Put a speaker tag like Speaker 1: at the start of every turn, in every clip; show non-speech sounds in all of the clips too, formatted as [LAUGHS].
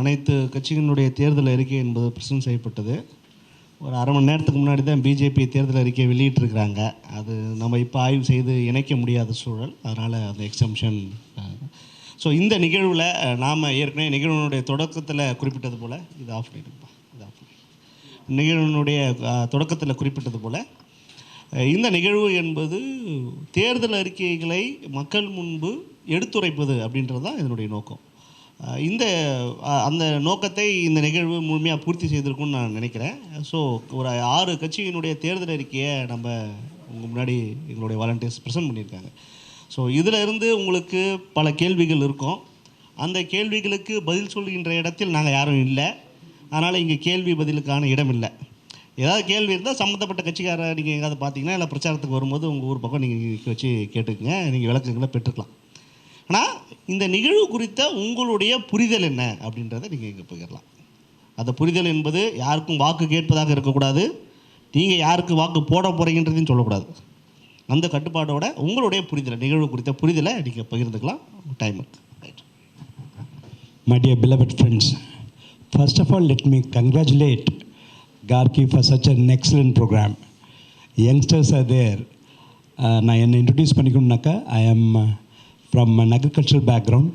Speaker 1: அனைத்து கட்சிகளினுடைய தேர்தல் அறிக்கை என்பது பிரசன்ட் செய்யப்பட்டது. ஒரு அரை மணி நேரத்துக்கு முன்னாடி தான் பிஜேபி தேர்தல் அறிக்கையை வெளியிட்டிருக்கிறாங்க. அது நம்ம இப்போ ஆய்வு செய்து இணைக்க முடியாத சூழல். அதனால் அந்த எக்ஸம்ஷன் ஸோ இந்த நிகழ்வில் நாம் ஏற்கனவே நிகழ்வினுடைய தொடக்கத்தில் குறிப்பிட்டது போல் இது ஆஃப் பண்ணிடுப்பா இது ஆஃப் பண்ணி நிகழ்வினுடைய தொடக்கத்தில் குறிப்பிட்டது போல் இந்த நிகழ்வு என்பது தேர்தல் அறிக்கைகளை மக்கள் முன்பு எடுத்துரைப்பது அப்படின்றது தான் இதனுடைய நோக்கம். இந்த அந்த நோக்கத்தை இந்த நிகழ்வு முழுமையாக பூர்த்தி செய்திருக்கும்னு நான் நினைக்கிறேன். ஸோ ஒரு ஆறு கட்சியினுடைய தேர்தல் அறிக்கையை நம்ம உங்கள் முன்னாடி எங்களுடைய வாலண்டியர்ஸ் ப்ரெசென்ட் பண்ணியிருக்காங்க. ஸோ இதில் இருந்து உங்களுக்கு பல கேள்விகள் இருக்கும். அந்த கேள்விகளுக்கு பதில் சொல்கின்ற இடத்தில் நாங்கள் யாரும் இல்லை. அதனால் இங்கே கேள்வி பதிலுக்கான இடம் இல்லை. ஏதாவது கேள்வி இருந்தால் சம்மந்தப்பட்ட கட்சிக்கார நீங்கள் எங்காவது பார்த்தீங்கன்னா இல்லை பிரச்சாரத்துக்கு வரும்போது உங்கள் ஊர் பக்கம் நீங்கள் வச்சு கேட்டுக்கோங்க. நீங்கள் விளக்கங்களை பெற்றுக்கலாம். ஆனால் இந்த நிகழ்வு குறித்த உங்களுடைய புரிதல் என்ன அப்படின்றத நீங்கள் இங்கே பகிரலாம் அந்த புரிதல் என்பது யாருக்கும் வாக்கு கேட்பதாக இருக்கக்கூடாது. நீங்கள் யாருக்கு வாக்கு போட போகிறீங்கன்றதையும் சொல்லக்கூடாது. அந்த கட்டுப்பாடோட உங்களுடைய புரிதலை நிகழ்வு குறித்த புரிதலை நீங்கள் பகிர்ந்துக்கலாம். டைம் இருக்கு. Right
Speaker 2: My dear beloved friends first of all let me congratulate Garki for such an excellent programme youngsters are there நான் என்னை introduce பண்ணிக்கணும்னாக்கா I am from an agriculture background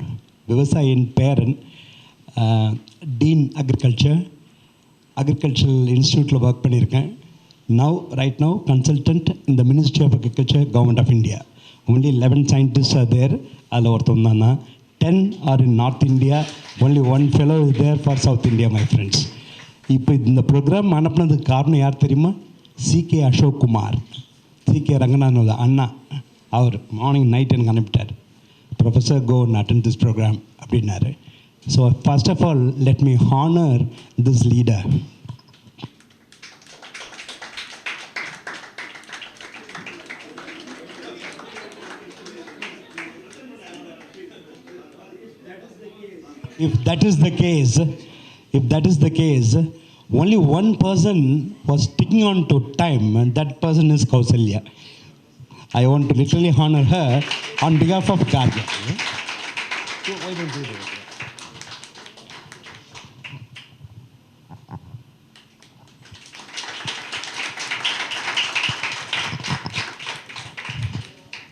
Speaker 2: விவசாயின் பேரன் டீன் அக்ரிகல்ச்சர் அக்ரிகல்ச்சரல் இன்ஸ்டியூட்டில் work பண்ணியிருக்கேன். Now right now consultant இந்த ministry of agriculture government of India only eleven scientist are there அதில் ஒருத்தன் தான் ten are in North India only one fellow is there for south India my friends இப்போ இந்த program அனுப்புனதுக்கு காரணம் யார் தெரியுமா? C K Ashok Kumar C K Ranganathan அண்ணா. அவர் மார்னிங் நைட் எனக்கு அனுப்பிட்டார். Professor go and attend this program அப்படின்னாரு so first of all let me honour this leader if that is the case, if that is the case, only one person was sticking on to time, and that person is Kausalya. I want to literally honor her On behalf of Gargi.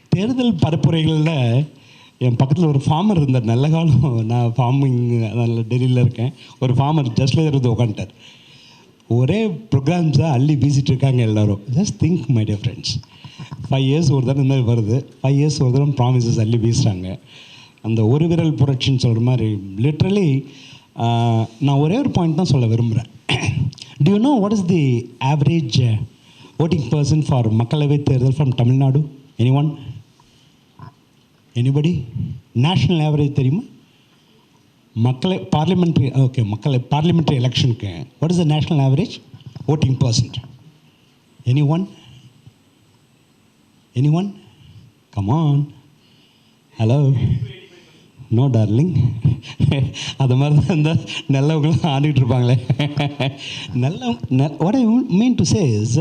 Speaker 2: தேர்தல் பரப்புரைகளில் என் பக்கத்தில் ஒரு farmer இருந்தார். நல்ல காலம். நான் farming நல்ல டெல்லியில் இருக்கேன். ஒரு ஃபார்மர் ஜஸ்ட்ல இருந்து உட்காந்துட்டார் ஒரே ப்ரோக்ராம்ஸாக அள்ளி வீசிட்டு இருக்காங்க எல்லோரும். Just think my dear friends five years ஒரு தடவை இந்த மாதிரி வருது. ஃபைவ் இயர்ஸ் ஒரு தடவை ப்ராமிசஸ் அள்ளி வீசுகிறாங்க அந்த ஒரு விரல் புரட்சின்னு சொல்கிற மாதிரி லிட்ரலி நான் ஒரே ஒரு பாயிண்ட் தான் சொல்ல விரும்புகிறேன் do you know what is the average voting person for மக்களவை தேர்தல் from Tamil Nadu any one anybody national average தெரியுமா? மக்களை பார்லிமெண்ட்ரி ஓகே மக்களை பார்லிமெண்ட்ரி எலெக்ஷனுக்கு what is the national average voting percent any one any one come on hello no darling அது மாதிரி தான் இருந்தால் நல்லவங்களும் ஆடிட்டு இருப்பாங்களே. [LAUGHS] நல்ல what I mean to say is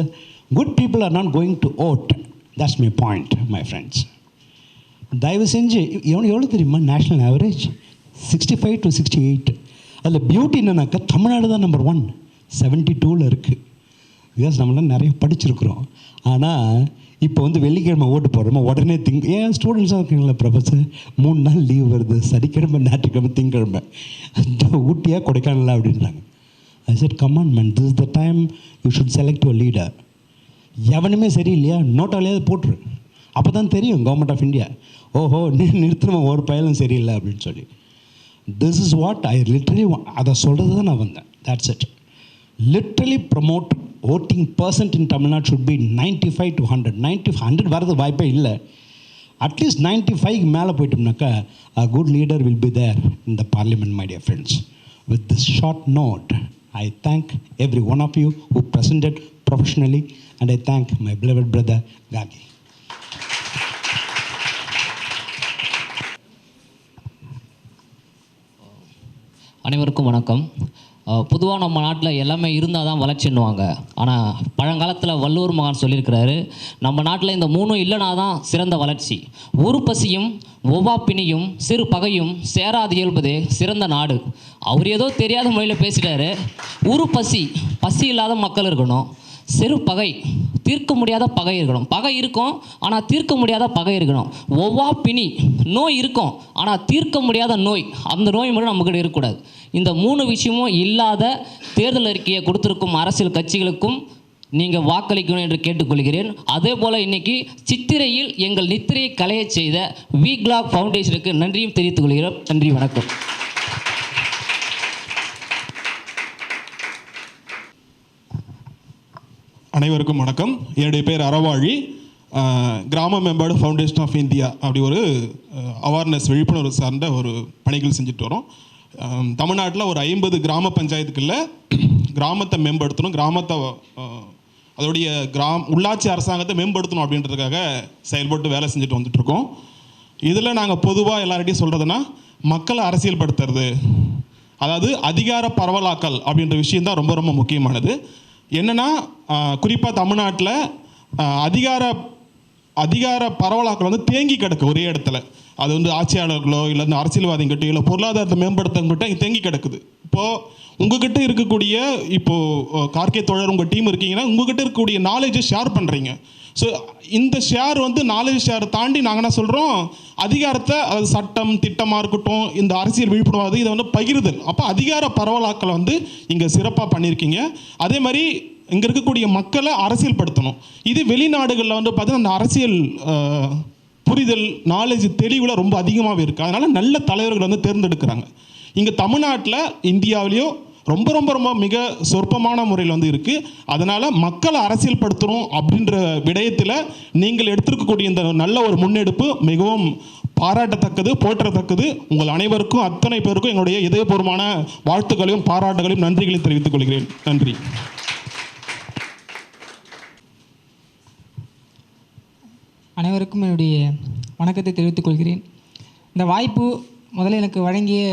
Speaker 2: good people are not going to vote that's my point my friends தயவு செஞ்சு எவ்வளோ எவ்வளோ தெரியுமா national average sixty five to sixty eight அதில் பியூட்டி என்னன்னாக்கா தமிழ்நாடு தான் நம்பர் ஒன் செவன்ட்டி டூவில் இருக்குது பிகாஸ் நம்மளாம் நிறைய படிச்சிருக்கிறோம். ஆனால் இப்போ வந்து வெள்ளிக்கிழமை ஓட்டு போடுறோமா உடனே திங் ஏன் ஸ்டூடெண்ட்ஸாக இருக்கீங்களா ப்ரொஃபஸர் மூணு நாள் லீவ் வருது சனிக்கிழமை ஞாயிற்றுக்கிழமை திங்கக்கிழமை. ஊட்டியா கொடைக்கானலா அப்படின்றாங்க. I set commandment this is the time you should select your leader எவனுமே சரியில்லையா? நோட்டாலேயாவது போட்டுரு. அப்போ தான் தெரியும் கவர்மெண்ட் ஆஃப் இந்தியா ஓஹோ நீ நிறுத்தினவன் ஒரு பயலும் சரியில்லை அப்படின்னு சொல்லி. This is what I literally அதை சொல்கிறது தான் நான் வந்தேன். That's it literally promote voting percent in Tamil Nadu should be ninety five to hundred ninety hundred வரது வாய்ப்பே இல்லை. அட்லீஸ்ட் நைன்ட்டி ஃபைவ்க்கு மேலே போயிட்டோம்னாக்கா a good leader will be there in the parliament my dear friends with this short note I thank every one of you who presented professionally and I thank my beloved brother Gagi.
Speaker 3: அனைவருக்கும் வணக்கம். பொதுவாக நம்ம நாட்டில் எல்லாமே இருந்தால் தான் வளர்ச்சின்னுவாங்க. ஆனால் பழங்காலத்தில் வள்ளுவர் மகான் சொல்லியிருக்கிறாரு நம்ம நாட்டில் இந்த மூணும் இல்லைனா தான் சிறந்த வளர்ச்சி. ஒரு பசியும் ஒவ்வாப்பினியும் சிறு பகையும் சேராது இயல்பதே சிறந்த நாடு. அவர் ஏதோ தெரியாத மொழியில் பேசிட்டாரு. ஒரு பசி பசி இல்லாத மக்கள் இருக்கணும். சிறு பகை தீர்க்க முடியாத பகை இருக்கணும். பகை இருக்கும் ஆனால் தீர்க்க முடியாத பகை இருக்கணும். ஒவ்வா பிணி நோய் இருக்கும் ஆனால் தீர்க்க முடியாத நோய். அந்த நோய் மட்டும் நம்மக்கிட்ட இருக்கக்கூடாது. இந்த மூணு விஷயமும் இல்லாத தேர்தல் அறிக்கையை கொடுத்துருக்கும் அரசியல் கட்சிகளுக்கும் நீங்கள் வாக்களிக்கணும் என்று கேட்டுக்கொள்கிறேன். அதே போல் இன்னைக்கு சித்திரையில் எங்கள் நித்திரையை கலையச் செய்த வி கிளாக் ஃபவுண்டேஷனுக்கு நன்றியும் தெரிவித்துக் கொள்கிறோம். நன்றி வணக்கம்.
Speaker 4: அனைவருக்கும் வணக்கம். என்னுடைய பேர் Aravazhi. Grama Membadu foundation of India அப்படி ஒரு அவேர்னஸ் விழிப்புணர்வு சார்ந்த ஒரு பணிகள் செஞ்சுட்டு வரோம். தமிழ்நாட்டில் ஒரு ஐம்பது கிராம பஞ்சாயத்துக்குள்ள கிராமத்தை மேம்படுத்தணும் கிராமத்தை அதோடைய கிராம் உள்ளாட்சி அரசாங்கத்தை மேம்படுத்தணும் அப்படின்றதுக்காக செயல்பட்டு வேலை செஞ்சுட்டு வந்துட்டுருக்கோம். இதில் நாங்கள் பொதுவாக எல்லார்ட்டையும் சொல்கிறதுனா மக்களை அரசியல்படுத்துறது அதாவது அதிகார பரவலாக்கல் அப்படின்ற விஷயம் தான் ரொம்ப ரொம்ப முக்கியமானது. என்னென்னா குறிப்பாக தமிழ்நாட்டில் அதிகார அதிகார பரவலாக்கள் வந்து தேங்கி கிடக்கு ஒரே இடத்துல. அது வந்து ஆட்சியாளர்களோ இல்லை வந்து அரசியல்வாதிங்கிட்டோ இல்லை பொருளாதாரத்தை மேம்படுத்தவங்கிட்ட இங்க தேங்கி கிடக்குது. இப்போது உங்ககிட்ட இருக்கக்கூடிய இப்போது கார்கே தோழர் உங்கள் டீம் இருக்கீங்கன்னா உங்ககிட்ட இருக்கக்கூடிய நாலேஜை ஷேர் பண்ணுறீங்க ஸோ இந்த ஷேர் வந்து நாலேஜ் ஷேர் தாண்டி நாங்கள் என்ன சொல்கிறோம் அதிகாரத்தை அது சட்டம் திட்டமாக இருக்கட்டும் இந்த அரசியல் விழிப்புணர்வு இதை வந்து பகிருதல். அப்போ அதிகார பரவலாக்களை வந்து இங்கே சிறப்பாக பண்ணியிருக்கீங்க. அதே மாதிரி இங்கே இருக்கக்கூடிய மக்களை அரசியல்படுத்தணும். இது வெளிநாடுகளில் வந்து பார்த்தீங்கன்னா அந்த அரசியல் புரிதல் நாலேஜ் தெளிவில் ரொம்ப அதிகமாகவே இருக்குது அதனால் நல்ல தலைவர்கள் வந்து தேர்ந்தெடுக்கிறாங்க. இங்கே தமிழ்நாட்டில் இந்தியாவிலேயோ ரொம்ப ரொம்ப ரொம்ப மிக சொற்பமான முறையில் வந்து இருக்குது அதனால் மக்களை அரசியல்படுத்தணும் அப்படின்ற விடயத்தில் நீங்கள் எடுத்திருக்கக்கூடிய இந்த நல்ல ஒரு முன்னெடுப்பு மிகவும் பாராட்டத்தக்கது போற்றத்தக்கது. உங்கள் அனைவருக்கும் அத்தனை பேருக்கும் எங்களுடைய இதயபூர்வமான வாழ்த்துக்களையும் பாராட்டுகளையும் நன்றிகளையும் தெரிவித்துக் கொள்கிறேன். நன்றி.
Speaker 5: அனைவருக்கும் என்னுடைய வணக்கத்தை தெரிவித்துக் கொள்கிறேன். இந்த வாய்ப்பு முதல்ல எனக்கு வழங்கிய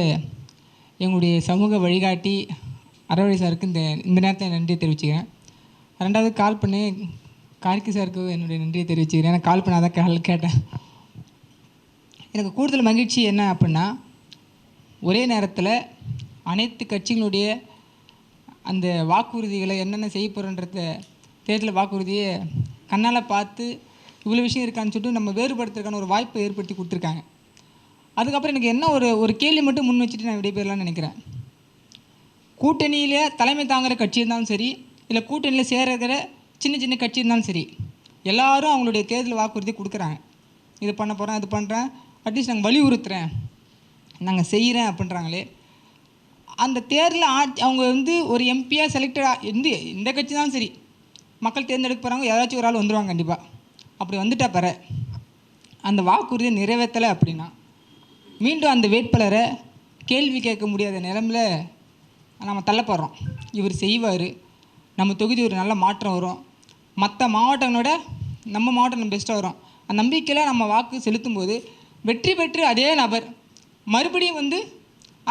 Speaker 5: எங்களுடைய சமூக வழிகாட்டி அறவழி சாருக்கு இந்த இந்த நேரத்தில் நன்றியை தெரிவிச்சுக்கிறேன். ரெண்டாவது கால் பண்ணி கார்கி சாருக்கு என்னுடைய நன்றியை தெரிவிச்சுக்கிறேன். எனக்கு கால் பண்ணாதான் கால் கேட்டேன். எனக்கு கூடுதல் மகிழ்ச்சி என்ன அப்படின்னா ஒரே நேரத்தில் அனைத்து கட்சிகளுடைய அந்த வாக்குறுதிகளை என்னென்ன செய்ய போகிறோன்றத தேர்தல் வாக்குறுதியை கண்ணால் பார்த்து இவ்வளோ விஷயம் இருக்கான்னு சொல்லிட்டு நம்ம வேறுபடுத்துறதுக்கான ஒரு வாய்ப்பை ஏற்படுத்தி கொடுத்துருக்காங்க. அதுக்கப்புறம் எனக்கு என்ன ஒரு ஒரு கேள்வி மட்டும் முன் வச்சுட்டு நான் விடைபெறலாம்னு நினைக்கிறேன். கூட்டணியில் தலைமை தாங்குகிற கட்சி இருந்தாலும் சரி இல்லை கூட்டணியில் சேர்கிற சின்ன சின்ன கட்சி இருந்தாலும் சரி எல்லாரும் அவங்களுடைய தேர்தல் வாக்குறுதி கொடுக்குறாங்க. இது பண்ண போகிறேன் இது பண்ணுறேன் அட்லீஸ்ட் நாங்கள் வலியுறுத்துகிறேன் நாங்கள் செய்கிறேன் அப்படின்றாங்களே. அந்த தேர்தலில் ஆட்சி அவங்க வந்து ஒரு எம்பியாக செலக்டடாக எந்த எந்த கட்சி தான் சரி மக்கள் தேர்ந்தெடுக்க போகிறாங்க ஏதாச்சும் ஒரு ஆள் வந்துடுவாங்க கண்டிப்பாக அப்படி வந்துட்டா பிற அந்த வாக்குறுதியை நிறைவேற்றலை அப்படின்னா மீண்டும் அந்த வேட்பாளரை கேள்வி கேட்க முடியாத நிலமில் நம்ம தள்ளப்படுறோம். இவர் செய்வார். நம்ம தொகுதி ஒரு நல்ல மாற்றம் வரும். மற்ற மாவட்டங்களோட நம்ம மாவட்டம் நம்ம பெஸ்ட்டாக வரும். அந்த நம்பிக்கையில் நம்ம வாக்கு செலுத்தும் போது வெற்றி பெற்று அதே நபர் மறுபடியும் வந்து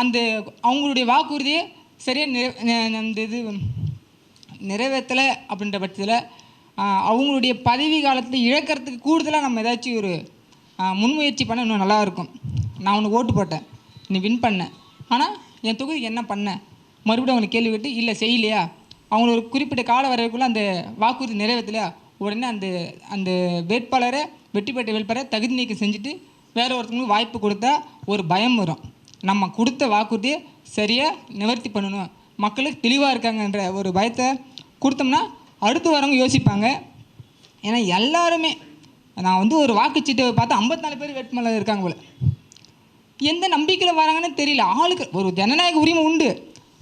Speaker 5: அந்த அவங்களுடைய வாக்குறுதியை சரியாக நிறை அந்த இது நிறைவேற்றலை அப்படின்ற பட்சத்தில் அவங்களுடைய பதவி காலத்தில் இழக்கிறதுக்கு கூடுதலாக நம்ம ஏதாச்சும் ஒரு முன்முயற்சி பண்ண இன்னும் நல்லாயிருக்கும் நான் உனக்கு ஓட்டு போட்டேன். நீ வின் பண்ண. ஆனால் என் தொகுதிக்கு என்ன பண்ண? மறுபடியும் அவங்களை கேள்வி கேட்டு இல்லை செய்யலையா? அவங்கள ஒரு குறிப்பிட்ட கால வரைக்குள்ளே அந்த வாக்குறுதி நிறைவேற்றலையா உடனே அந்த அந்த வேட்பாளரை வெற்றி பெற்ற வேட்பாளரை தகுதி நீக்கம் செஞ்சுட்டு வேறு ஒருத்தவங்களுக்கு வாய்ப்பு கொடுத்தா ஒரு பயம் வரும். நம்ம கொடுத்த வாக்குறுதியை சரியாக நிவர்த்தி பண்ணணும். மக்களுக்கு தெளிவாக இருக்காங்கன்ற ஒரு பயத்தை கொடுத்தோம்னா அடுத்து வரவங்க யோசிப்பாங்க. ஏன்னா எல்லாருமே நான் வந்து ஒரு வாக்குச்சீட்டை பார்த்தா ஐம்பத்தி நாலு பேர் வேட்பாளர் இருக்காங்க போல. எந்த நம்பிக்கையில் வராங்கன்னு தெரியல. ஆளுக்கு ஒரு ஜனநாயக உரிமை உண்டு.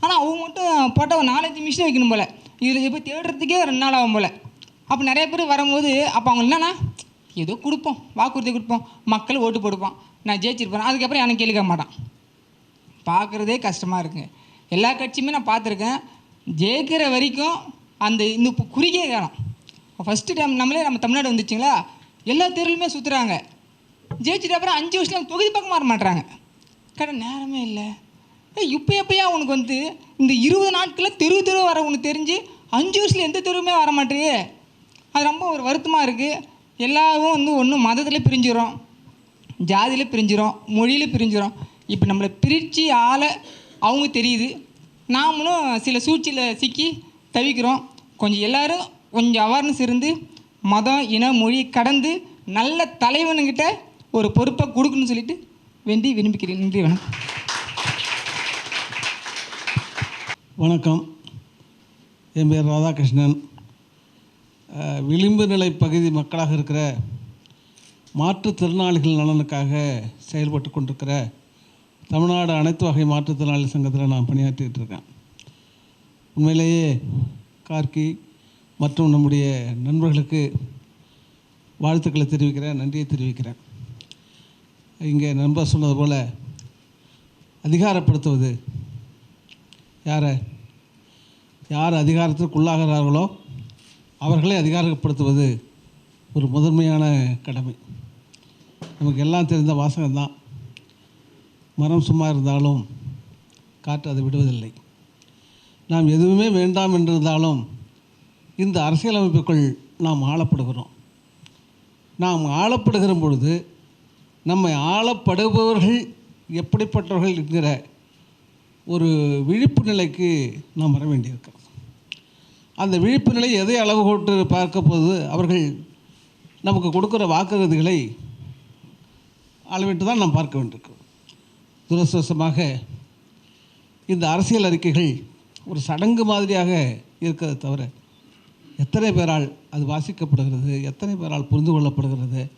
Speaker 5: ஆனால் அவங்க மட்டும் போட்டால் ஒரு நாலஞ்சு மிஷின் வைக்கணும் போல். இதில் போய் தேடுறதுக்கே ரெண்டு நாள் ஆகும் போல். அப்போ நிறைய பேர் வரும்போது அப்போ அவங்க என்னன்னா ஏதோ கொடுப்போம் வாக்குறுதி கொடுப்போம். மக்கள் ஓட்டு போடுப்போம் நான் ஜெயிச்சிருப்பேன். அதுக்கப்புறம் எனக்கு கேள்வி மாட்டான். பார்க்குறதே கஷ்டமாக இருக்குங்க எல்லா கட்சியுமே நான் பார்த்துருக்கேன். ஜெயிக்கிற வரைக்கும் அந்த இந்த குறுகிய காலம். ஃபஸ்ட்டு டைம் நம்மளே நம்ம தமிழ்நாடு வந்துச்சுங்களா? எல்லா தெருலுமே சுற்றுறாங்க ஜெயிச்சிட்ட அப்புறம் அஞ்சு வருஷம் தொகுதி பக்கம் மாற மாட்றாங்க. கடை நேரமே இல்லை. இப்போ எப்பயா உனக்கு வந்து இந்த இருபது நாட்களில் தெரு தெரு வர உனக்கு தெரிஞ்சு அஞ்சு வருஷத்தில் எந்த தெருவுமே வர மாட்டேயே அது ரொம்ப ஒரு வருத்தமாக இருக்குது எல்லாரும் வந்து ஒன்றும் மதத்தில் பிரிஞ்சிடும் ஜாதியில் பிரிஞ்சிடும் மொழியில் பிரிஞ்சிடும் இப்போ நம்மளை பிரித்து ஆள அவங்க தெரியுது. நாமளும் சில சூழ்ச்சியில் சிக்கி தவிக்கிறோம். கொஞ்சம் எல்லோரும் கொஞ்சம் அவேர்னஸ் இருந்து மதம் இன மொழி கடந்து நல்ல தலைவனுங்கிட்ட ஒரு பொறுப்பை கொடுக்கணும்னு சொல்லிட்டு வேண்டி விரும்பிக்கிறேன். நன்றி வணக்கம்.
Speaker 6: வணக்கம். என் பேர் ராதாகிருஷ்ணன். விளிம்பு நிலை பகுதி மக்களாக இருக்கிற மாற்றுத்திறனாளிகள் நலனுக்காக செயல்பட்டு கொண்டிருக்கிற தமிழ்நாடு அனைத்து வகை மாற்றுத்திறனாளி சங்கத்தில் நான் பணியாற்றிட்டு இருக்கேன். உண்மையிலேயே கார்கி மற்றும் நம்முடைய நண்பர்களுக்கு வாழ்த்துக்களை தெரிவிக்கிறேன் நன்றியை தெரிவிக்கிறேன். இங்கே நண்பர் சொன்னது போல் அதிகாரப்படுத்துவது. யாரை? யார் அதிகாரத்திற்குள்ளாகிறார்களோ அவர்களை அதிகாரப்படுத்துவது ஒரு முதன்மையான கடமை. நமக்கு எல்லாம் தெரிந்த வாசகம்தான். மரம் சும்மா இருந்தாலும் காற்று அதை விடுவதில்லை. நாம் எதுவுமே வேண்டாம் என்றிருந்தாலும் இந்த அரசியலமைப்புக்குள் நாம் ஆளப்படுகிறோம். நாம் ஆளப்படுகிற பொழுது நம்மை ஆளப்படுபவர்கள் எப்படிப்பட்டவர்கள் என்கிற ஒரு விழிப்பு நிலைக்கு நாம் வர வேண்டியிருக்கோம் அந்த விழிப்பு நிலை எதை அளவு கொண்டு பார்க்க போது அவர்கள் நமக்கு கொடுக்குற வாக்குறுதிகளை அளவிட்டு தான் நாம் பார்க்க வேண்டியிருக்கிறோம் துரதிருஷ்டவசமாக இந்த அரசியல் அறிக்கைகள் ஒரு சடங்கு மாதிரியாக இருக்கிறத தவிர எத்தனை பேரால் அது வாசிக்கப்படுகிறது? எத்தனை பேரால் புரிந்து கொள்ளப்படுகிறது?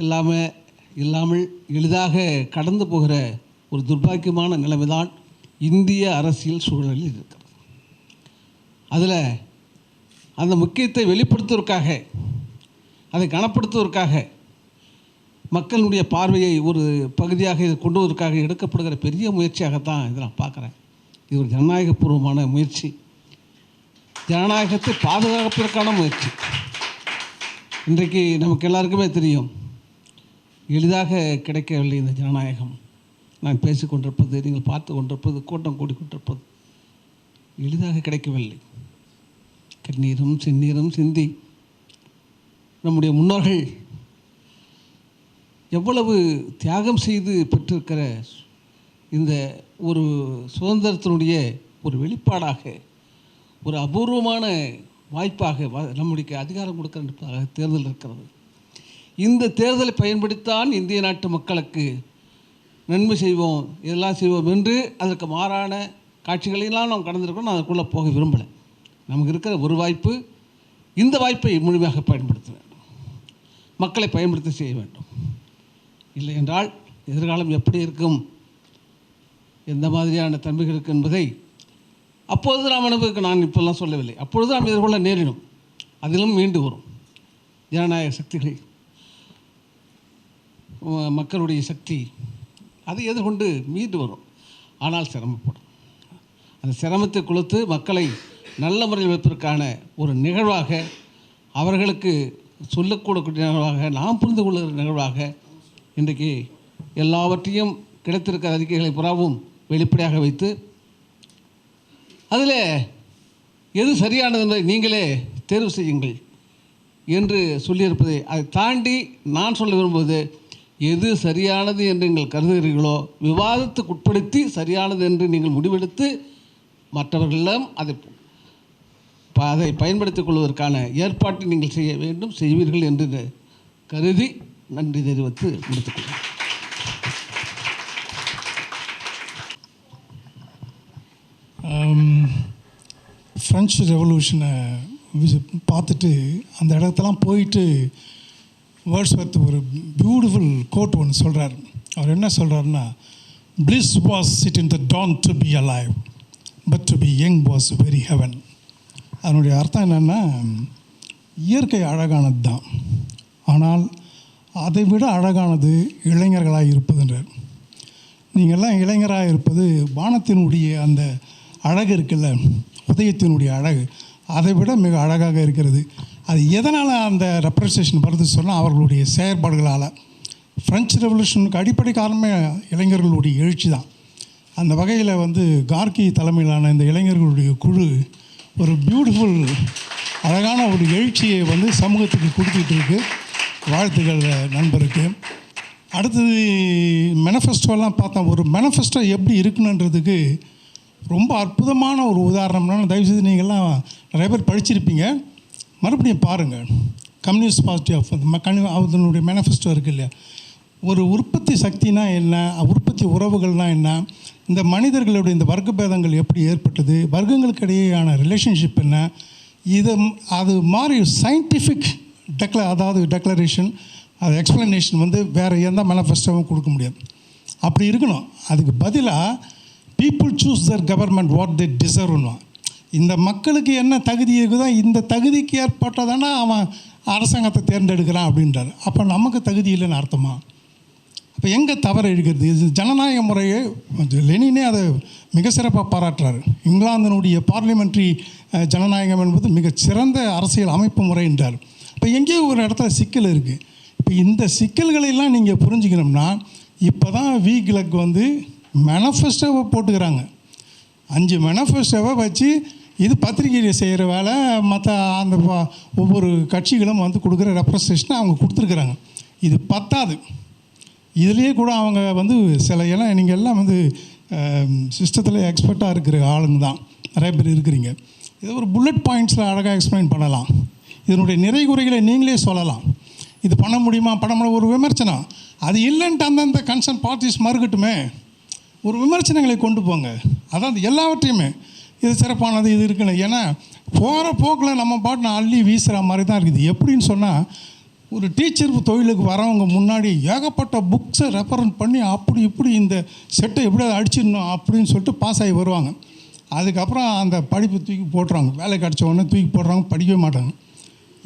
Speaker 6: இல்லாமல் இல்லாமல் எளிதாக கடந்து போகிற ஒரு துர்பாக்கியமான நிலைமைதான் இந்திய அரசியல் சூழலில் இருக்கிறது. அதில் அந்த முக்கியத்தை வெளிப்படுத்துவதற்காக அதை கனப்படுத்துவதற்காக மக்களுடைய பார்வையை ஒரு பகுதியாக இது கொண்டு வருவதற்காக எடுக்கப்படுகிற பெரிய முயற்சியாகத்தான் இதை நான் பார்க்குறேன். இது ஒரு ஜனநாயகபூர்வமான முயற்சி. ஜனநாயகத்தை பாதுகாப்பதற்கான முயற்சி. இன்றைக்கு நமக்கு எல்லாருக்குமே தெரியும் எளிதாக கிடைக்கவில்லை இந்த ஜனநாயகம். நான் பேசிக்கொண்டிருப்பது நீங்கள் பார்த்து கொண்டிருப்பது கூட்டம் கூடி கொண்டிருப்பது. எளிதாக கிடைக்கவில்லை. கண்ணீரும் செந்நீரும் சிந்தி நம்முடைய முன்னோர்கள் எவ்வளவு தியாகம் செய்து பெற்றிருக்கிற இந்த ஒரு சுதந்திரத்தினுடைய ஒரு வெளிப்பாடாக ஒரு அபூர்வமான வாய்ப்பாக நம்முடைய அதிகாரம் கொடுக்கிற தேர்தல் இருக்கிறது. இந்த தேர்தலை பயன்படுத்தான் இந்திய நாட்டு மக்களுக்கு நன்மை செய்வோம் இதெல்லாம் செய்வோம் என்று அதற்கு மாறான காட்சிகளையெல்லாம் நாம் கடந்திருக்கோம் நான் அதுக்குள்ளே போக விரும்பலை. நமக்கு இருக்கிற ஒரு வாய்ப்பு இந்த வாய்ப்பை முழுமையாக பயன்படுத்த வேண்டும். மக்களை பயன்படுத்த செய்ய வேண்டும். இல்லை என்றால் எதிர்காலம் எப்படி இருக்கும்? எந்த மாதிரியான தன்மைகள் இருக்கு என்பதை அப்பொழுது நாம் அனுபவிக்க நான் இப்போல்லாம் சொல்லவில்லை. அப்பொழுது நாம் எதிர்கொள்ள நேரிடும். அதிலும் மீண்டு வரும். ஜனநாயக சக்திகள் மக்களுடைய சக்தி அதை எதிர்கொண்டு மீண்டு வரும். ஆனால் சிரமப்படும். அந்த சிரமத்தை கொடுத்து மக்களை நல்ல முறையில் வைப்பதற்கான ஒரு நிகழ்வாக அவர்களுக்கு சொல்லக்கூடக்கூடிய நிகழ்வாக நாம் புரிந்து கொள்ளுகிற நிகழ்வாக இன்றைக்கு எல்லாவற்றையும் கிடைத்திருக்கிற அறிக்கைகளை புறாவும் வெளிப்படையாக வைத்து அதில் எது சரியானது என்பதை நீங்களே தேர்வு செய்யுங்கள் என்று சொல்லியிருப்பதை அதை தாண்டி நான் சொல்ல விரும்புவது எது சரியானது என்று நீங்கள் கருதுகிறீர்களோ விவாதத்துக்கு உட்படுத்தி சரியானது என்று நீங்கள் முடிவெடுத்து மற்றவர்களிடம் அதை அதை பயன்படுத்திக் கொள்வதற்கான ஏற்பாட்டை நீங்கள் செய்ய வேண்டும் செய்வீர்கள் என்று கருதி நன்றி தெரிவித்து முடித்துக்கொள்கிறேன்
Speaker 7: ஃப்ரெஞ்சு ரெவல்யூஷனை பார்த்துட்டு அந்த இடத்தெல்லாம் போயிட்டு வேர்ட்ஸ்வர்த் ஒரு பியூட்டிஃபுல் கோட் ஒன்று சொல்கிறார் அவர் என்ன சொல்கிறாருன்னா bliss was it in the dawn to be alive but to be young was very heaven அதனுடைய அர்த்தம் என்னென்னா இயற்கை அழகானது தான் ஆனால் அதை விட அழகானது இளைஞர்களாக இருப்பதுன்றார். நீங்கள்லாம் இளைஞராக இருப்பது வானத்தினுடைய அந்த அழகு இருக்குல்ல உதயத்தினுடைய அழகு அதை விட மிக அழகாக இருக்கிறது. அது எதனால் அந்த ரெப்ரசன்டேஷன் வருது சொன்னால் அவர்களுடைய செயற்பாடுகளால். ஃப்ரெஞ்சு ரெவல்யூஷனுக்கு அடிப்படை காரணமே இளைஞர்களுடைய எழுச்சி தான். அந்த வகையில் வந்து கார்கி தலைமையிலான இந்த இளைஞர்களுடைய குழு ஒரு பியூட்டிஃபுல் அழகான ஒரு எழுச்சியை வந்து சமூகத்துக்கு கொடுத்துட்டு இருக்கு. வாழ்த்துக்கள் நண்பருக்கு. அடுத்தது மேனிஃபெஸ்டோலாம் பார்த்தோம் ஒரு மேனிஃபெஸ்டோ எப்படி இருக்கணுன்றதுக்கு ரொம்ப அற்புதமான ஒரு உதாரணம்னா தயவுசெய்து நீங்கள்லாம் நிறைய பேர் படிச்சிருப்பீங்க. மறுபடியும் பாருங்கள் கம்யூனிஸ்ட் பார்ட்டி ஆஃப் அதனுடைய மேனிஃபெஸ்டோ இருக்குது இல்லையா? ஒரு உற்பத்தி சக்தினா என்ன? உற்பத்தி உறவுகள்னால் என்ன? இந்த மனிதர்களுடைய இந்த வர்க்க பேதங்கள் எப்படி ஏற்பட்டது? வர்க்கங்களுக்கு இடையேயான ரிலேஷன்ஷிப் என்ன? இது அது மாதிரி சயின்டிஃபிக் டெக்ல அதாவது டெக்ளரேஷன் அது எக்ஸ்ப்ளனேஷன் வந்து வேறு எந்த மேனிஃபெஸ்டோவும் கொடுக்க முடியாது. அப்படி இருக்கணும். அதுக்கு பதிலாக people choose their government what they டிசர்வ்னுவான் இந்த மக்களுக்கு என்ன தகுதி இருக்குதோ இந்த தகுதிக்கு ஏற்பட்டதானே அவன் அரசாங்கத்தை தேர்ந்தெடுக்கிறான் அப்படின்றாரு. அப்போ நமக்கு தகுதி இல்லைன்னு அர்த்தமா? அப்போ எங்கே தவறு இருக்கிறது? இது ஜனநாயக முறையை லெனினே அதை மிக சிறப்பாக பாராட்டுறாரு. இங்கிலாந்தினுடைய பார்லிமெண்ட்ரி ஜனநாயகம் என்பது மிக சிறந்த அரசியல் அமைப்பு முறை என்றார். இப்போ எங்கேயோ ஒரு இடத்துல சிக்கல் இருக்குது இப்போ இந்த சிக்கல்களையெல்லாம் நீங்கள் புரிஞ்சுக்கணும்னா இப்போ தான் வி கிழக்கு வந்து மேனஃபெஸ்டோவை போட்டுக்கிறாங்க. அஞ்சு மேனஃபெஸ்டோவை வச்சு இது பத்திரிகையில் செய்கிற வேலை மற்ற அந்த ப- ஒவ்வொரு கட்சிகளும் வந்து கொடுக்குற ரெப்ரசன்டேஷனை அவங்க கொடுத்துருக்குறாங்க. இது பத்தாது. இதுலேயே கூட அவங்க வந்து சில எல்லாம் நீங்கள் எல்லாம் வந்து சிஸ்டத்தில் எக்ஸ்பர்ட்டாக இருக்கிற ஆளுங்க தான். நிறைய பேர் இருக்கிறீங்க. இது ஒரு புல்லட் பாயிண்ட்ஸில் அழகாக எக்ஸ்பிளைன் பண்ணலாம். இதனுடைய நிறை குறைகளை நீங்களே சொல்லலாம். இது பண்ண முடியுமா? பண்ண முடியும் ஒரு விமர்சனம். அது இல்லைன்ட்டு அந்தந்த கன்சர்ன் பார்ட்டிஸ் மறுக்கட்டுமே. ஒரு விமர்சனங்களை கொண்டு போங்க. அதான் எல்லாவற்றையுமே. இது சிறப்பானது இது இருக்குன்னு. ஏன்னா போகிற போக்கில் நம்ம பாட்டு நான் அள்ளி வீசுகிற மாதிரி தான் இருக்குது. எப்படின்னு சொன்னால் ஒரு டீச்சர் தொழிலுக்கு வரவங்க முன்னாடி ஏகப்பட்ட புக்ஸை ரெஃபரன் பண்ணி அப்படி இப்படி இந்த செட்டை எப்படியாவது அடிச்சிடணும் அப்படின்னு சொல்லிட்டு பாஸ் ஆகி வருவாங்க. அதுக்கப்புறம் அந்த படிப்பு தூக்கி போட்டுறாங்க வேலை கிடச்ச உடனே தூக்கி போடுறாங்க படிக்கவே மாட்டாங்க.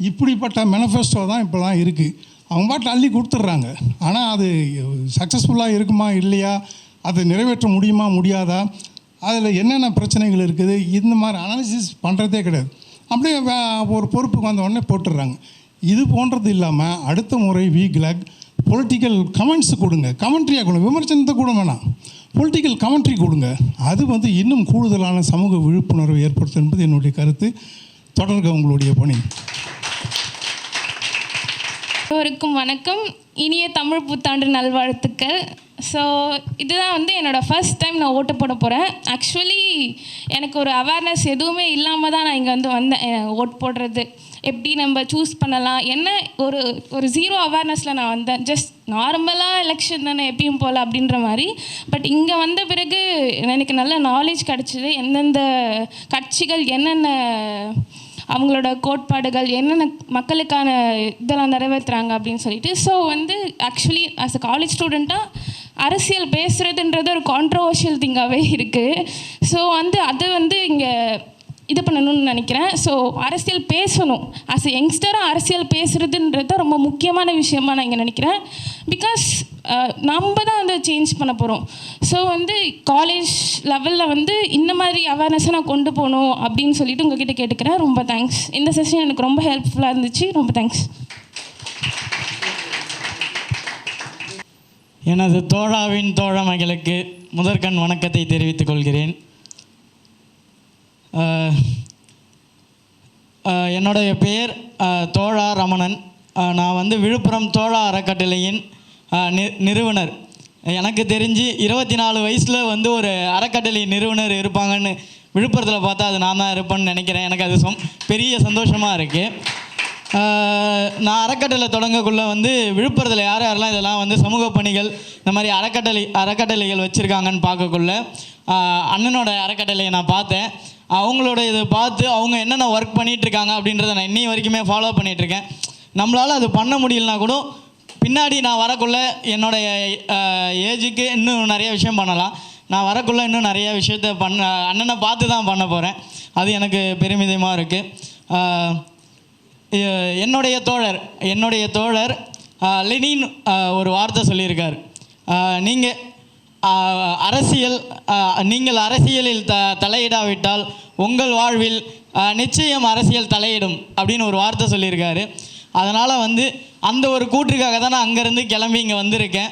Speaker 7: இப்படிப்பட்ட மெனிஃபெஸ்டோ தான் இப்போ தான் இருக்குது அவங்க பாட்டில் அள்ளி கொடுத்துட்றாங்க. ஆனால் அது சக்ஸஸ்ஃபுல்லாக இருக்குமா இல்லையா? அதை நிறைவேற்ற முடியுமா முடியாதா? அதில் என்னென்ன பிரச்சனைகள் இருக்குது? இந்த மாதிரி அனாலிசிஸ் பண்ணுறதே கிடையாது. அப்படியே ஒரு பொறுப்புக்கு வந்த உடனே போட்டுடுறாங்க. இது போன்றது இல்லாமல் அடுத்த முறை வீக்லக் பொலிட்டிக்கல் கமெண்ட்ஸ் கொடுங்க. கமெண்ட்ரியாக கொடுங்க. விமர்சனத்தை கூட வேணாம். பொலிட்டிக்கல் கமெண்ட்ரி கொடுங்க. அது வந்து இன்னும் கூடுதலான சமூக விழிப்புணர்வை ஏற்படுத்தும் என்பது என்னுடைய கருத்து. தொடர்க உங்களுடைய பணி.
Speaker 8: அனைவருக்கும் வணக்கம். இனிய தமிழ் புத்தாண்டு நல்வாழ்த்துக்கள். ஸோ இதுதான் வந்து என்னோடய ஃபர்ஸ்ட் டைம் நான் ஓட்டு போட போகிறேன் ஆக்சுவலி எனக்கு ஒரு அவேர்னஸ் எதுவுமே இல்லாமல் தான் நான் இங்கே வந்து வந்தேன் ஓட் போடுறது. எப்படி நம்ம சூஸ் பண்ணலாம்? என்ன ஒரு ஒரு ஜீரோ அவேர்னஸில் நான் வந்தேன். ஜஸ்ட் நார்மலாக எலெக்ஷன் தானே எப்பயும் போல் அப்படின்ற மாதிரி. பட் இங்கே வந்த பிறகு எனக்கு நல்ல நாலேஜ் கிடச்சிது. எந்தெந்த கட்சிகள் என்னென்ன அவங்களோட கோட்பாடுகள் என்னென்ன மக்களுக்கான இதெல்லாம் நிறைவேற்றுறாங்க அப்படின்னு சொல்லிட்டு. ஸோ வந்து ஆக்சுவலி ஆஸ் அ காலேஜ் ஸ்டூடெண்ட்டாக அரசியல் பேசுகிறதுன்றது ஒரு கான்ட்ரவர்ஷியல் திங்காகவே இருக்குது ஸோ வந்து அது வந்து இங்கே இது பண்ணணும்னு நினைக்கிறேன். ஸோ அரசியல் பேசணும். அஸ் யங்ஸ்டராக அரசியல் பேசுகிறதுன்றது ரொம்ப முக்கியமான விஷயமா நான் இங்கே நினைக்கிறேன். பிகாஸ் நம்ம தான் வந்து சேஞ்ச் பண்ண போகிறோம் ஸோ வந்து காலேஜ் லெவலில் வந்து இந்த மாதிரி அவேர்னஸை நான் கொண்டு போகணும் அப்படின்னு சொல்லிட்டு உங்ககிட்ட கேட்டுக்கிறேன். ரொம்ப தேங்க்ஸ் இந்த செஷன் எனக்கு ரொம்ப ஹெல்ப்ஃபுல்லாக இருந்துச்சு. ரொம்ப தேங்க்ஸ்
Speaker 9: எனது தோழாவின் தோழமைகளுக்கு முதற்கண் வணக்கத்தை தெரிவித்துக் கொள்கிறேன். என்னுடைய பெயர் தோழா ரமணன். நான் வந்து விழுப்புரம் தோழா அறக்கட்டளையின் நிறுவனர். எனக்கு தெரிஞ்சு இருபத்தி நாலு வயசில் வந்து ஒரு அறக்கட்டளை நிறுவனர் இருப்பாங்கன்னு விழுப்புரத்தில் பார்த்தா அது நான் தான் இருப்பேன்னு நினைக்கிறேன். எனக்கு அது சொம் பெரிய சந்தோஷமாக இருக்குது நான் அறக்கட்டளை தொடங்கக்குள்ளே வந்து விழுப்புரத்தில் யார் யாரெல்லாம் இதெல்லாம் வந்து சமூக பணிகள் இந்த மாதிரி அறக்கட்டளை அறக்கட்டளைகள் வச்சுருக்காங்கன்னு பார்க்கக்குள்ள அண்ணனோட அறக்கட்டளையை நான் பார்த்தேன். அவங்களோட இதை பார்த்து அவங்க என்னென்ன ஒர்க் பண்ணிகிட்ருக்காங்க இருக்காங்க அப்படின்றத நான் இன்னி வரைக்குமே ஃபாலோ பண்ணிகிட்ருக்கேன் நம்மளால் அது பண்ண முடியலனா கூட பின்னாடி நான் வரக்குள்ள என்னோடைய ஏஜுக்கு இன்னும் நிறைய விஷயம் பண்ணலாம். நான் வரக்குள்ள இன்னும் நிறைய விஷயத்த பண்ண அண்ணனை பார்த்து தான் பண்ண போகிறேன் அது எனக்கு பெருமிதமாக இருக்குது என்னுடைய தோழர் என்னுடைய தோழர் லெனின் ஒரு வார்த்தை சொல்லியிருக்கார். நீங்கள் அரசியல் நீங்கள் அரசியலில் த தலையிடாவிட்டால் உங்கள் வாழ்வில் நிச்சயம் அரசியல் தலையிடும் அப்படின்னு ஒரு வார்த்தை சொல்லியிருக்காரு. அதனால் வந்து அந்த ஒரு கூற்றுக்காக தான் நான் அங்கேருந்து கிளம்பி இங்கே வந்திருக்கேன்.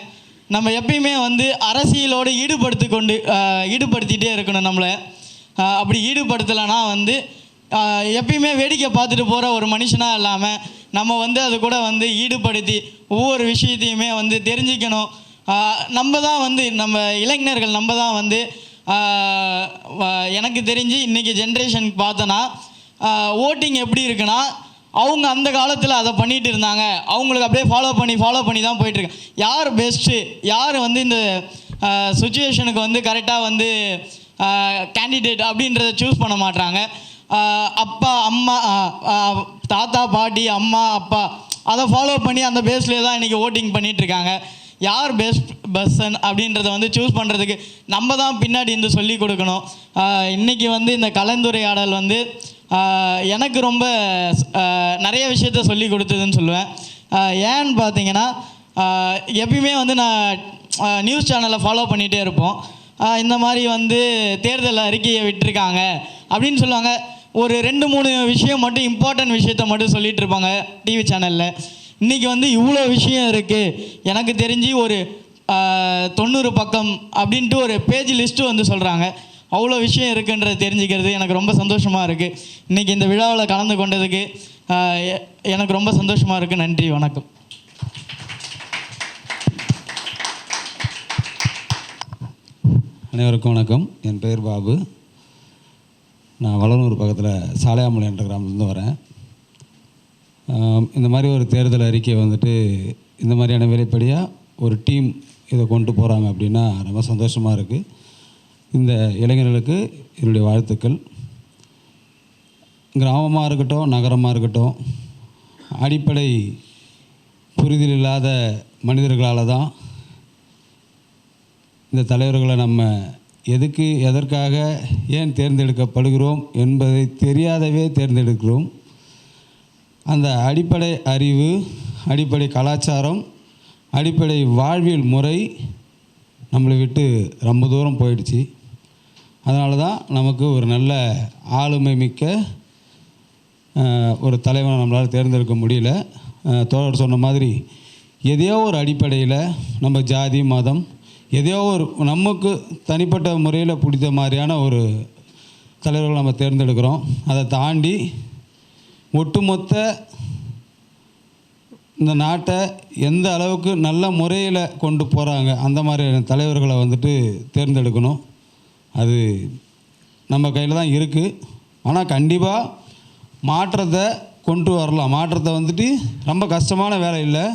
Speaker 9: நம்ம எப்பயுமே வந்து அரசியலோடு ஈடுபடுத்தி கொண்டு ஈடுபடுத்திகிட்டே இருக்கணும் நம்மளை. அப்படி ஈடுபடுத்தலைன்னா வந்து எப்பயுமே வேடிக்கை பார்த்துட்டு போகிற ஒரு மனுஷனாக இல்லாமல் நம்ம வந்து அது கூட வந்து ஈடுபடுத்தி ஒவ்வொரு விஷயத்தையுமே வந்து தெரிஞ்சுக்கணும். நம்ம தான் வந்து நம்ம இளைஞர்கள் நம்ம தான் வந்து எனக்கு தெரிஞ்சு இன்றைக்கி ஜென்ரேஷனுக்கு பார்த்தோன்னா ஓட்டிங் எப்படி இருக்குன்னா அவங்க அந்த காலத்தில் அதை பண்ணிகிட்டு இருந்தாங்க. அவங்களுக்கு அப்படியே ஃபாலோ பண்ணி ஃபாலோ பண்ணி தான் போயிட்டுருக்காங்க யார் பெஸ்ட்டு யார் வந்து இந்த சுச்சுவேஷனுக்கு வந்து கரெக்டாக வந்து கேண்டிடேட் அப்படின்றத சூஸ் பண்ண மாட்டாங்க அப்பா அம்மா தாத்தா பாட்டி அம்மா அப்பா அதை ஃபாலோ பண்ணி அந்த பேஸ்லேயே தான் இன்றைக்கி ஓட்டிங் பண்ணிகிட்ருக்காங்க இருக்காங்க யார் பெஸ்ட் பர்சன் அப்படின்றத வந்து சூஸ் பண்ணுறதுக்கு நம்ம தான் பின்னாடி இருந்து சொல்லி கொடுக்கணும். இன்றைக்கி இன்னைக்கு வந்து இந்த கலந்துரையாடல் வந்து எனக்கு ரொம்ப நிறைய விஷயத்த சொல்லி கொடுத்ததுன்னு சொல்லுவேன். ஏன்னு பார்த்தீங்கன்னா எப்பயுமே வந்து நான் நியூஸ் சேனலை ஃபாலோ பண்ணிகிட்டே இருப்போம். இந்த மாதிரி வந்து தேர்தல் அறிக்கையை விட்டுருக்காங்க அப்படின்னு சொல்லுவாங்க. ஒரு ரெண்டு மூணு விஷயம் மட்டும் இம்பார்ட்டன்ட் விஷயத்த மட்டும் சொல்லிட்டு இருப்பாங்க டிவி சேனலில் இன்றைக்கி வந்து இவ்வளோ விஷயம் இருக்குது எனக்கு தெரிஞ்சு ஒரு தொண்ணூறு பக்கம் அப்படின்ட்டு ஒரு பேஜ் லிஸ்ட்டு வந்து சொல்கிறாங்க அவ்வளோ விஷயம் இருக்குன்றத தெரிஞ்சுக்கிறது எனக்கு ரொம்ப சந்தோஷமாக இருக்குது இன்றைக்கி இந்த விழாவில் கலந்து கொண்டதுக்கு எனக்கு ரொம்ப சந்தோஷமாக இருக்குது நன்றி வணக்கம்.
Speaker 2: அனைவருக்கும் வணக்கம். என் பெயர் பாபு. நான் வளனூர் பக்கத்தில் சாலையாமலை என்ற கிராமத்துலேருந்து வரேன். இந்த மாதிரி ஒரு தேர்தல் அறிக்கை வந்துட்டு இந்த மாதிரியான வேலைப்படியாக ஒரு டீம் இதை கொண்டு போகிறாங்க அப்படின்னா ரொம்ப சந்தோஷமாக இருக்குது இந்த இளைஞர்களுக்கு என்னுடைய வாழ்த்துக்கள். கிராமமாக இருக்கட்டும் நகரமாக இருக்கட்டும் அடிப்படை புரிதல் இல்லாத மனிதர்களால் தான் இந்த தலைவர்களை நம்ம எதுக்கு எதற்காக ஏன் தேர்ந்தெடுக்கப்படுகிறோம் என்பதை தெரியாதவே தேர்ந்தெடுக்கிறோம். அந்த அடிப்படை அறிவு அடிப்படை கலாச்சாரம் அடிப்படை வாழ்வியல் முறை நம்மளை விட்டு ரொம்ப தூரம் போயிடுச்சு. அதனால தான் நமக்கு ஒரு நல்ல ஆளுமை மிக்க ஒரு தலைவனை நம்மளால் தேர்ந்தெடுக்க முடியல. தோழர் சொன்ன மாதிரி எதையோ ஒரு அடிப்படையில் நம்ம ஜாதி மதம் எதையோ ஒரு நமக்கு தனிப்பட்ட முறையில் பிடித்த மாதிரியான ஒரு தலைவர்களை நம்ம தேர்ந்தெடுக்கிறோம். அதை தாண்டி ஒட்டுமொத்த இந்த நாட்டை எந்த அளவுக்கு நல்ல முறையில் கொண்டு போகிறாங்க அந்த மாதிரியான தலைவர்களை வந்துட்டு தேர்ந்தெடுக்கணும். அது நம்ம கையில் தான் இருக்குது ஆனால் கண்டிப்பாக மாற்றத்தை கொண்டு வரலாம். மாற்றத்தை வந்துட்டு ரொம்ப கஷ்டமான வேலை இல்லை.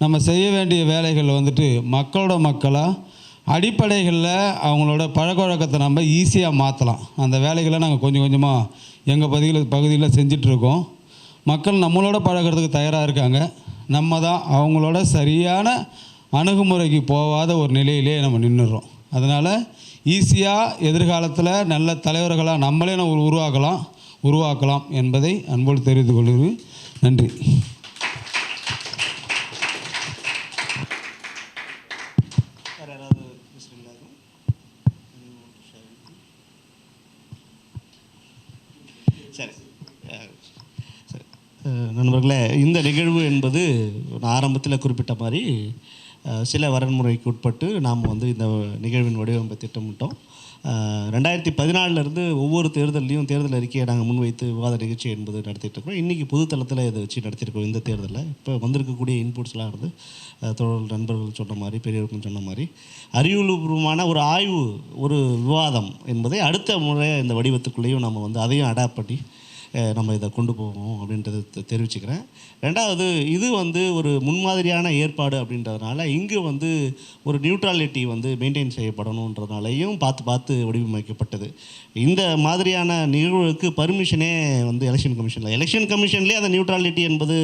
Speaker 2: நம்ம செய்ய வேண்டிய வேலைகள் வந்துட்டு மக்களோட மக்களாக அடிப்படைகளில் அவங்களோட பழக்கவழக்கத்தை நம்ம ஈஸியாக மாற்றலாம் அந்த வேலைகளை நாங்கள் கொஞ்சம் கொஞ்சமாக எங்கள் பகுதியில் பகுதியில் செஞ்சிட்ருக்கோம் மக்கள் நம்மளோட பழகிறதுக்கு தயாராக இருக்காங்க. நம்ம தான் அவங்களோட சரியான அணுகுமுறைக்கு போகாத ஒரு நிலையிலே நம்ம நின்றுடுறோம் அதனால் ஈஸியாக எதிர்காலத்தில் நல்ல தலைவர்களாக நம்மளே நம்ம உருவாக்கலாம் உருவாக்கலாம் என்பதை அன்போடு தெரிவித்துக் கொள்கிறேன். நன்றி
Speaker 1: சரி அஹ் சரி. அஹ் நண்பர்களே இந்த நிகழ்வு என்பது நான் ஆரம்பத்தில் குறிப்பிட்ட மாதிரி சில வரன்முறைக்கு உட்பட்டு நாம் வந்து இந்த நிகழ்வின் வடிவமைப்பை திட்டமிட்டோம். ரெண்டாயிரத்தி பதினாலிருந்து ஒவ்வொரு தேர்தல்லையும் தேர்தல் அறிக்கையை நாங்கள் முன்வைத்து விவாத நிகழ்ச்சி என்பது நடத்திட்டு இருக்கோம் இன்றைக்கி பொதுத்தளத்தில் இதை வச்சு நடத்தியிருக்கோம் இந்த தேர்தலில். இப்போ வந்திருக்கக்கூடிய இன்புட்ஸ்லாம் இருந்து அஹ் தோழர் நண்பர்கள் சொன்ன மாதிரி பெரியவர்கள் சொன்ன மாதிரி அறிவுபூர்வமான ஒரு ஆய்வு ஒரு விவாதம் என்பதை அடுத்த முறை இந்த வடிவத்துக்குள்ளேயும் நம்ம வந்து அதையும் அடாப்ட் பண்ணி நம்ம இதை கொண்டு போவோம் அப்படின்றத தெ- தெரிவிச்சுக்கிறேன். ரெண்டாவது இது வந்து ஒரு முன்மாதிரியான ஏற்பாடு அப்படின்றதுனால இங்கு வந்து ஒரு நியூட்ராலிட்டி வந்து மெயின்டைன் செய்யப்படணுன்றதுனாலையும் பார்த்து பார்த்து வடிவமைக்கப்பட்டது. இந்த மாதிரியான நிகழ்வுகளுக்கு பர்மிஷனே வந்து எலெக்ஷன் கமிஷனில் எலெக்ஷன் கமிஷன்லேயே அந்த நியூட்ராலிட்டி என்பது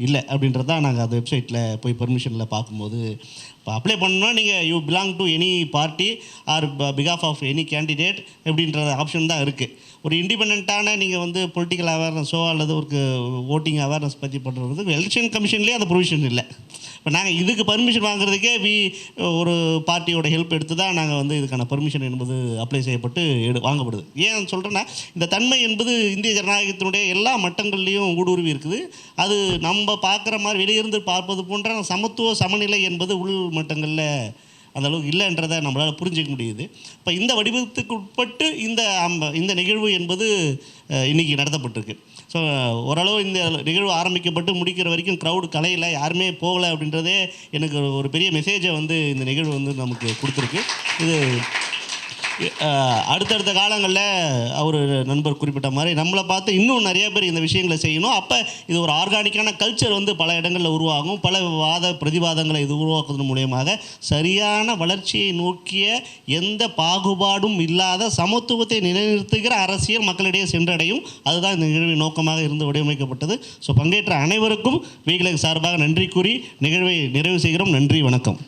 Speaker 1: இல்லை அப்படின்றது தான் நாங்கள் அந்த வெப்சைட்டில் போய் பர்மிஷனில் பார்க்கும்போது இப்போ அப்ளை பண்ணணும்னா நீங்கள் you belong to any party or because of any candidate அப்படின்ற ஆப்ஷன் தான் இருக்குது ஒரு இண்டிபெண்ட்டான நீங்கள் வந்து பொலிட்டிக்கல் அவேர்னஸோ அல்லது ஒரு ஓட்டிங் அவேர்னஸ் பற்றி பண்ணுறது எலெக்ஷன் கமிஷன்லேயே அந்த ப்ரொவிஷன் இல்லை. இப்போ நாங்கள் இதுக்கு பர்மிஷன் வாங்குறதுக்கே வி ஒரு பார்ட்டியோட ஹெல்ப் எடுத்து தான் நாங்கள் வந்து இதுக்கான பர்மிஷன் என்பது அப்ளை செய்யப்பட்டு எடு வாங்கப்படுது. ஏன் சொல்கிறேன்னா இந்த தன்மை என்பது இந்திய ஜனநாயகத்தினுடைய எல்லா மட்டங்கள்லேயும் ஊடுருவி இருக்குது. அது நம்ம பார்க்குற மாதிரி வெளியிருந்து பார்ப்பது போன்ற சமத்துவ சமநிலை என்பது உள் மட்டங்களில் அந்த அளவுக்கு இல்லைன்றதை நம்மளால் புரிஞ்சிக்க முடியுது. இப்போ இந்த வடிவத்துக்கு உட்பட்டு இந்த அம்ப- இந்த நிகழ்வு என்பது இன்றைக்கி இன்னைக்கு நடத்தப்பட்டிருக்கு. ஸோ ஓரளவு இந்த நிகழ்வு ஆரம்பிக்கப்பட்டு முடிக்கிற வரைக்கும் க்ரௌடு கலையில் யாருமே போகலை அப்படின்றதே எனக்கு ஒரு- ஒரு பெரிய மெசேஜை வந்து இந்த நிகழ்வு வந்து நமக்கு கொடுத்துருக்கு. இது அடுத்தடுத்த காலங்களில் அவர் நண்பர் குறிப்பிட்ட மாதிரி நம்மளை பார்த்து இன்னும் நிறைய பேர் இந்த விஷயங்களை செய்யணும். அப்போ இது ஒரு ஆர்கானிக்கான கல்ச்சர் வந்து பல இடங்களில் உருவாகும். பல வாத பிரதிவாதங்களை இது உருவாக்குவதன் மூலியமாக சரியான வளர்ச்சியை நோக்கிய எந்த பாகுபாடும் இல்லாத சமத்துவத்தை நிலைநிறுத்துகிற அரசியல் மக்களிடையே சென்றடையும். அதுதான் இந்த நிகழ்வின் நோக்கமாக இருந்து வடிவமைக்கப்பட்டது. ஸோ பங்கேற்ற அனைவருக்கும் வீகலக் சார்பாக நன்றி கூறி நிகழ்வை நிறைவு செய்கிறோம். நன்றி வணக்கம்.